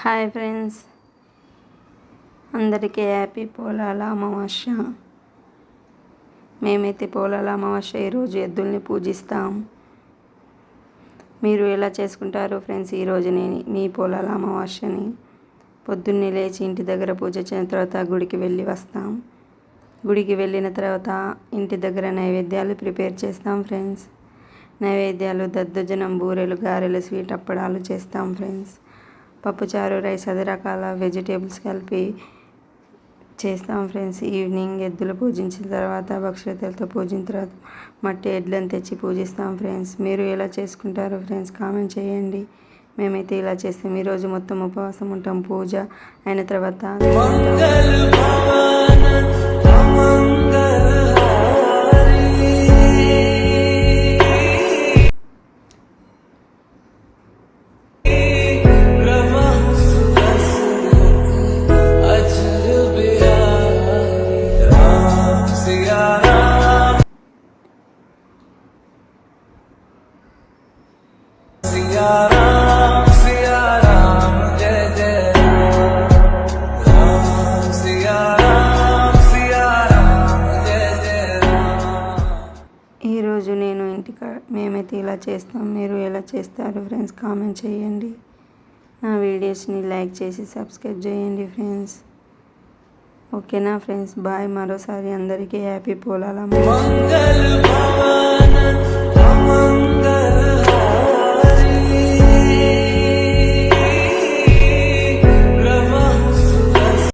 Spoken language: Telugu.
Hi friends. అందరికీ హ్యాపీ పోలాల అమావాస్య. మేమైతే పోలాల అమావాస్య ఈరోజు ఎద్దుల్ని పూజిస్తాం. మీరు ఎలా చేసుకుంటారు ఫ్రెండ్స్ ఈరోజు నేను మీ పోలాల అమావాస్యని. పొద్దున్నే లేచి ఇంటి దగ్గర పూజ చేసిన తర్వాత గుడికి వెళ్ళి వస్తాం. గుడికి వెళ్ళిన తర్వాత ఇంటి దగ్గర నైవేద్యాలు ప్రిపేర్ చేస్తాం ఫ్రెండ్స్. నైవేద్యాలు దద్దజనం బూరెలు గారెలు స్వీట్ అప్పడాలు చేస్తాం ఫ్రెండ్స్. పప్పుచారు రైస్ అదే రకాల వెజిటేబుల్స్ కలిపి చేస్తాం ఫ్రెండ్స్. ఈవినింగ్ ఎద్దులు పూజించిన తర్వాత భక్షతలతో పూజించిన తర్వాత మట్టి ఎడ్లను తెచ్చి పూజిస్తాం ఫ్రెండ్స్. మీరు ఎలా చేసుకుంటారు ఫ్రెండ్స్ కామెంట్ చేయండి. మేమైతే ఇలా చేస్తాం. ఈరోజు మొత్తం ఉపవాసం ఉంటాం. పూజ అయిన తర్వాత ఈరోజు నేను ఇంటిక మేమైతే ఇలా చేస్తాం మీరు ఎలా చేస్తారు ఫ్రెండ్స్ కామెంట్ చేయండి. నా వీడియోస్ని లైక్ చేసి సబ్స్క్రైబ్ చేయండి ఫ్రెండ్స్. ఓకేనా ఫ్రెండ్స్ బాయ్ మరోసారి అందరికీ హ్యాపీ పోలాల